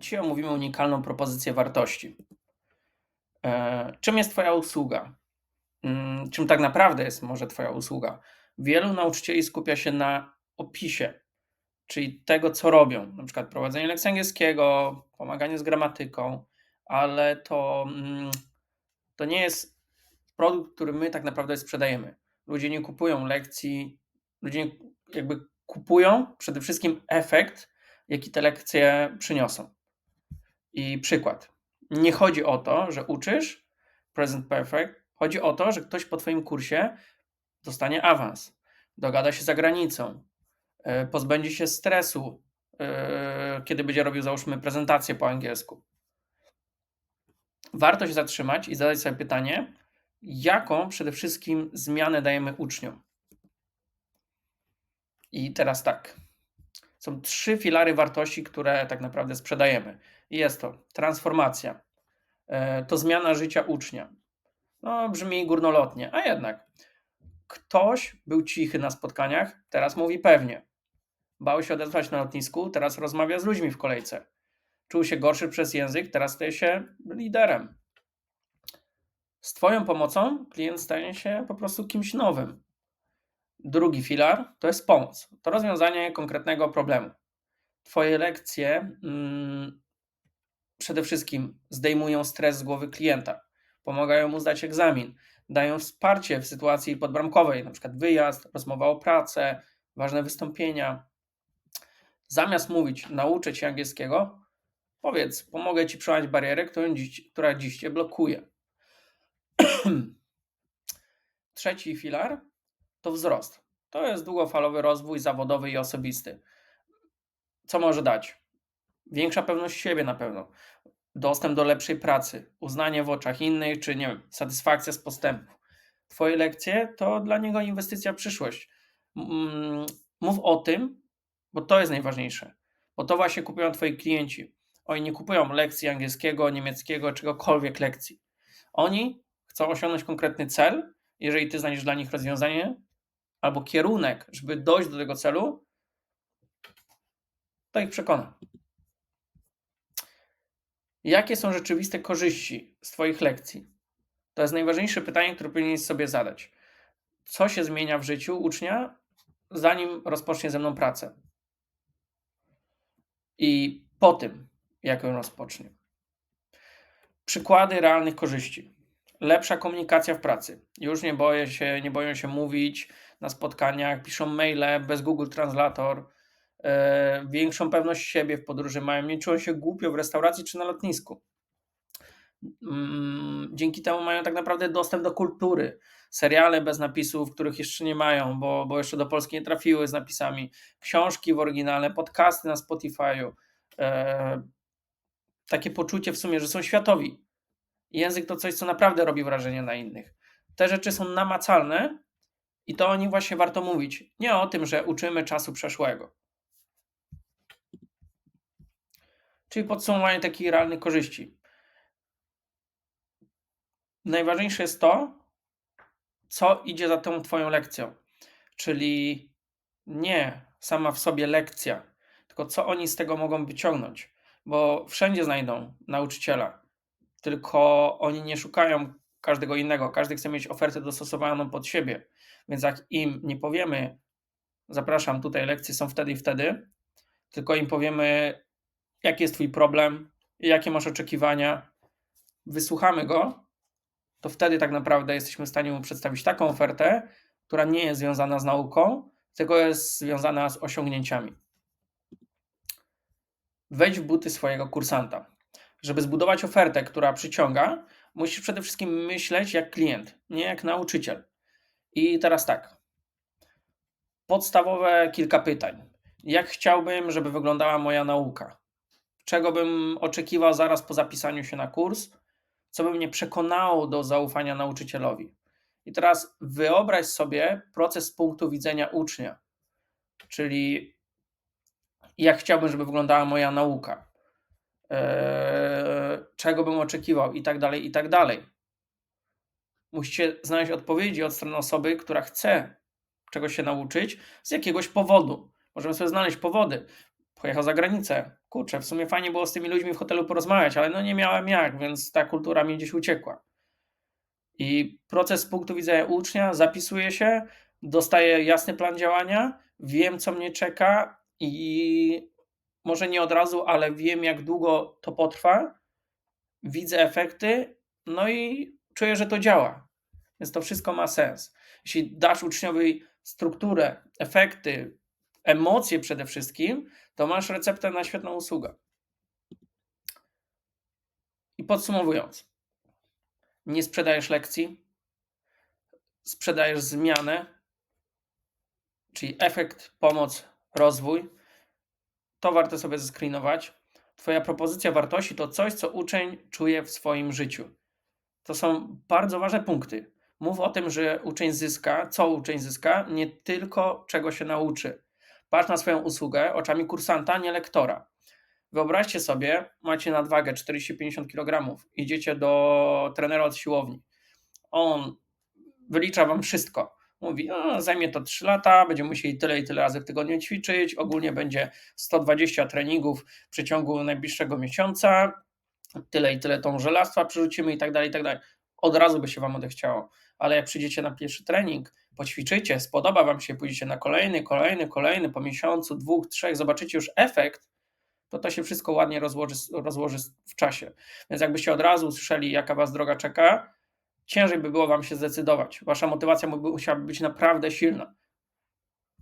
Dzisiaj omówimy unikalną propozycję wartości. E, czym jest Twoja usługa? Mm, czym tak naprawdę jest może Twoja usługa? Wielu nauczycieli skupia się na opisie, czyli tego, co robią, na przykład prowadzenie lekcji angielskiego, pomaganie z gramatyką, ale to, mm, to nie jest produkt, który my tak naprawdę sprzedajemy. Ludzie nie kupują lekcji, ludzie jakby kupują przede wszystkim efekt, jaki te lekcje przyniosą. I przykład. Nie chodzi o to, że uczysz present perfect. Chodzi o to, że ktoś po Twoim kursie dostanie awans, dogada się za granicą, e, pozbędzie się stresu, e, kiedy będzie robił, załóżmy, prezentację po angielsku. Warto się zatrzymać i zadać sobie pytanie, jaką przede wszystkim zmianę dajemy uczniom. I teraz tak. Są trzy filary wartości, które tak naprawdę sprzedajemy. Jest to transformacja, e, to zmiana życia ucznia. No, brzmi górnolotnie, a jednak ktoś był cichy na spotkaniach, teraz mówi pewnie. Bał się odezwać na lotnisku, teraz rozmawia z ludźmi w kolejce. Czuł się gorszy przez język, teraz staje się liderem. Z Twoją pomocą klient staje się po prostu kimś nowym. Drugi filar to jest pomoc, to rozwiązanie konkretnego problemu. Twoje lekcje mm, przede wszystkim zdejmują stres z głowy klienta, pomagają mu zdać egzamin, dają wsparcie w sytuacji podbramkowej, przykład wyjazd, rozmowa o pracę, ważne wystąpienia. Zamiast mówić, nauczę cię angielskiego, powiedz, pomogę ci przełamać barierę, którą dziś, która dziś cię blokuje. Trzeci filar to wzrost. To jest długofalowy rozwój zawodowy i osobisty. Co może dać? Większa pewność siebie na pewno, dostęp do lepszej pracy, uznanie w oczach innych, czy nie wiem, satysfakcja z postępu. Twoje lekcje to dla niego inwestycja w przyszłość. Mów o tym, bo to jest najważniejsze, bo to właśnie kupują Twoi klienci. Oni nie kupują lekcji angielskiego, niemieckiego, czegokolwiek lekcji. Oni chcą osiągnąć konkretny cel. Jeżeli Ty znajdziesz dla nich rozwiązanie, albo kierunek, żeby dojść do tego celu, to ich przekona. Jakie są rzeczywiste korzyści z Twoich lekcji? To jest najważniejsze pytanie, które powinieneś sobie zadać. Co się zmienia w życiu ucznia, zanim rozpocznie ze mną pracę? I po tym, jak ją rozpocznie. Przykłady realnych korzyści. Lepsza komunikacja w pracy. Już nie boję się, nie boją się mówić, na spotkaniach, piszą maile bez Google Translator, większą pewność siebie w podróży mają, nie czują się głupio w restauracji czy na lotnisku. Mm, dzięki temu mają tak naprawdę dostęp do kultury. Seriale bez napisów, których jeszcze nie mają, bo, bo jeszcze do Polski nie trafiły z napisami. Książki w oryginale, podcasty na Spotify'u. E, takie poczucie w sumie, że są światowi. Język to coś, co naprawdę robi wrażenie na innych. Te rzeczy są namacalne i to o nich właśnie warto mówić. Nie o tym, że uczymy czasu przeszłego. Czyli podsumowanie takich realnych korzyści. Najważniejsze jest to, co idzie za tą Twoją lekcją. Czyli nie sama w sobie lekcja, tylko co oni z tego mogą wyciągnąć. Bo wszędzie znajdą nauczyciela, tylko oni nie szukają każdego innego. Każdy chce mieć ofertę dostosowaną pod siebie. Więc jak im nie powiemy, zapraszam, tutaj lekcje są wtedy i wtedy, tylko im powiemy, jaki jest Twój problem, jakie masz oczekiwania, wysłuchamy go, to wtedy tak naprawdę jesteśmy w stanie mu przedstawić taką ofertę, która nie jest związana z nauką, tylko jest związana z osiągnięciami. Wejdź w buty swojego kursanta. Żeby zbudować ofertę, która przyciąga, musisz przede wszystkim myśleć jak klient, nie jak nauczyciel. I teraz tak. Podstawowe kilka pytań. Jak chciałbym, żeby wyglądała moja nauka? Czego bym oczekiwał zaraz po zapisaniu się na kurs? Co by mnie przekonało do zaufania nauczycielowi? I teraz wyobraź sobie proces z punktu widzenia ucznia, czyli jak chciałbym, żeby wyglądała moja nauka, eee, czego bym oczekiwał, i tak dalej, i tak dalej. Musicie znaleźć odpowiedzi od strony osoby, która chce czegoś się nauczyć z jakiegoś powodu. Możemy sobie znaleźć powody. Pojechał za granicę. Kurczę, w sumie fajnie było z tymi ludźmi w hotelu porozmawiać, ale no nie miałem jak, więc ta kultura mi gdzieś uciekła. I proces z punktu widzenia ucznia zapisuje się, dostaję jasny plan działania, wiem co mnie czeka i może nie od razu, ale wiem jak długo to potrwa, widzę efekty, no i czuję, że to działa. Więc to wszystko ma sens. Jeśli dasz uczniowi strukturę, efekty, emocje przede wszystkim, to masz receptę na świetną usługę. I podsumowując, nie sprzedajesz lekcji, sprzedajesz zmianę, czyli efekt, pomoc, rozwój. To warto sobie zescreenować. Twoja propozycja wartości to coś, co uczeń czuje w swoim życiu. To są bardzo ważne punkty. Mów o tym, że uczeń zyska, co uczeń zyska, nie tylko czego się nauczy. Patrz na swoją usługę oczami kursanta, nie lektora. Wyobraźcie sobie, macie nadwagę 40-50 kg, idziecie do trenera od siłowni. On wylicza wam wszystko. Mówi, no, zajmie to 3 lata, będziemy musieli tyle i tyle razy w tygodniu ćwiczyć, ogólnie będzie 120 treningów w przeciągu najbliższego miesiąca, tyle i tyle tą żelastwa przerzucimy i tak dalej, i tak dalej. Od razu by się wam odechciało. Ale jak przyjdziecie na pierwszy trening, poćwiczycie, spodoba wam się, pójdziecie na kolejny, kolejny, kolejny, po miesiącu, dwóch, trzech, zobaczycie już efekt, to to się wszystko ładnie rozłoży, rozłoży w czasie. Więc jakbyście od razu usłyszeli, jaka was droga czeka, ciężej by było wam się zdecydować. Wasza motywacja musiałaby być naprawdę silna.